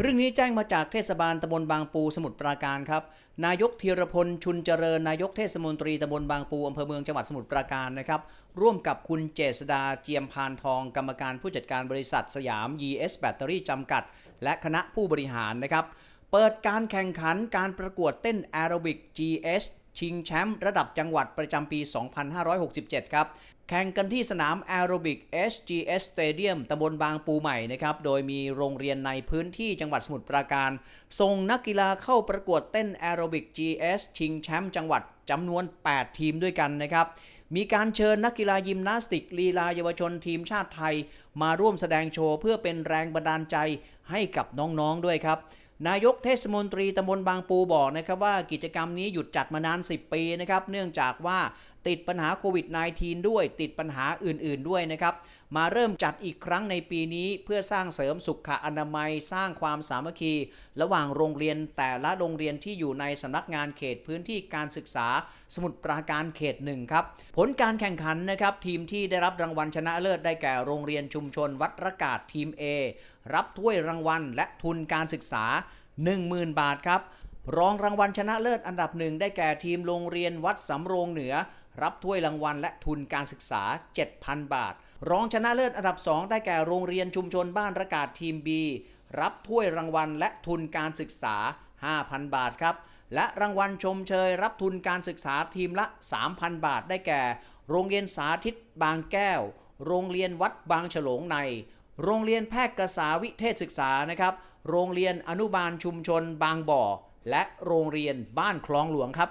เรื่องนี้แจ้งมาจากเทศบาลตำบลบางปูสมุทรปราการครับ นายกธีรพลชุนเจริญนายกเทศมนตรีตำบลบางปูอำเภอเมืองจังหวัดสมุทรปราการนะครับ ร่วมกับคุณเจษดาเจียมพานทอง กรรมการผู้จัดการบริษัทสยาม ES แบตเตอรี่จำกัด และคณะผู้บริหารนะครับ เปิดการแข่งขันการประกวดเต้นแอโรบิก GS ชิงแชมป์ระดับจังหวัดประจำปี 2567 ครับ แข่งกันที่สนามแอโรบิก SGS Stadium ตำบลบางปูใหม่นะครับ โดยมีโรงเรียนในพื้นที่จังหวัดสมุทรปราการ ส่งนักกีฬาเข้าประกวดเต้นแอโรบิก GS ชิงแชมป์จังหวัดจำนวน 8 ทีมด้วยกันนะครับมีการเชิญนักกีฬายิมนาสติกลีลาเยาวชนทีมชาติไทย มาร่วมแสดงโชว์เพื่อเป็นแรงบันดาลใจให้กับน้องๆด้วยครับ นายกเทศมนตรีตำบลบางปูบอกนะครับว่ากิจกรรมนี้หยุดจัดมานาน 10 ปีนะครับเนื่องจากว่าติดปัญหาโควิด -19 ด้วย ติดปัญหาอื่น ๆด้วยนะครับ มาเริ่มจัดอีกครั้งในปีนี้เพื่อสร้างเสริมสุขอนามัย สร้างความสามัคคี ระหว่างโรงเรียนแต่ละโรงเรียนที่อยู่ในสำนักงานเขตพื้นที่การศึกษา สมุทรปราการเขตหนึ่งครับ ผลการแข่งขันนะครับทีมที่ได้รับรางวัลชนะเลิศได้แก่โรงเรียนชุมชนวัดระกาศทีม A รับถ้วยรางวัลและทุนการศึกษา 10,000 บาทครับ รองรางวัลชนะเลิศอันดับหนึ่งได้แก่ทีมโรงเรียนวัดสำโรงเหนือ รับถ้วยรางวัลและทุนการศึกษา 7,000 บาท รองชนะเลิศอันดับ 2 ได้แก่โรงเรียนชุมชนบ้านระกาศทีม B รับถ้วยรางวัลและทุนการศึกษา 5,000 บาทครับ และรางวัลชมเชย รับทุนการศึกษาทีมละ 3,000 บาท ได้แก่ โรงเรียนสาธิตบางแก้ว โรงเรียนวัดบางฉลงใน โรงเรียนแพทย์กษาวิเทศศึกษานะครับ โรงเรียนอนุบาลชุมชนบางบ่อ และโรงเรียนบ้านคลองหลวงครับ